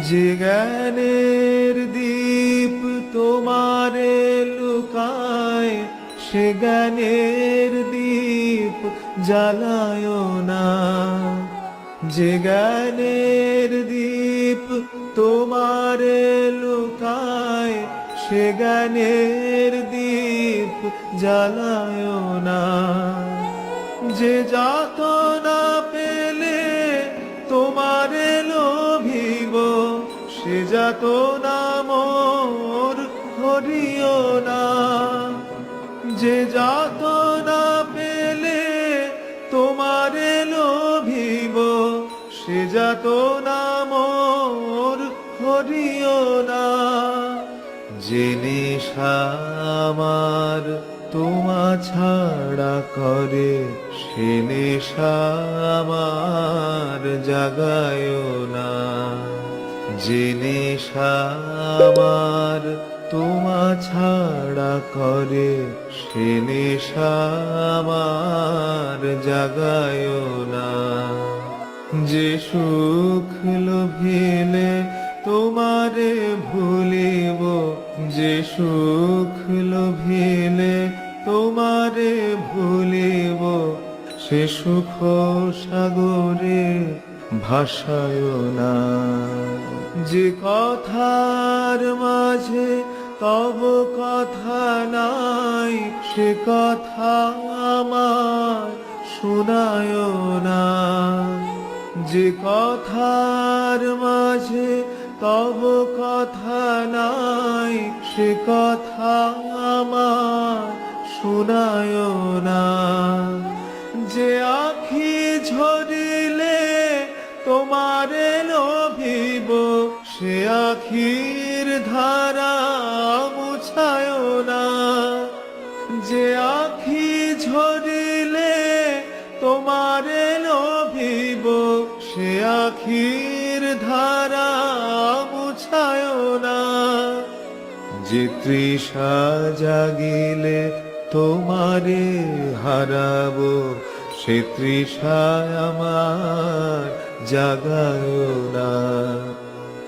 যে জ্ঞানের দীপ তোমারে লুকায়, সে জ্ঞানের দীপ জ্বালায় না। যে জ্ঞানের দীপ তোমারে লুকায়, সে জ্ঞানের দীপ জ্বালায় না। যে যাত সে যাত না মোর হরিও না। যে যাত না পেলে তোমারে লোভিব, সে যাত না মোর হরিও না। যে নেশা আমার তোমা ছাড়া করে, সে নেশা আমার জাগায় না। নেশা আমার তোমা ছাড়া করে সে আমার জাগায় না। যে সুখ লোভিলে তোমারে ভুলিব, যে সুখ লোভিলে তোমারে ভুলিব, সে সুখ সাগরে ভাসায় না। যে কথার মাঝে তব কথা নাই, সে কথা আমার শোনায় না। যে কথার মাঝে তব কথা নাই, সে কথা আমার শোনায় না। যে সে আখির ধারা মুছায় না। যে আখি ঝরিলে তোমারে লোভিব, সে আখির ধারা মুছায় না। যে তৃষা জাগিলে তোমারে হারাব, সে তৃষায় আমার জাগায় না।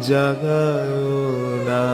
জাগায় না।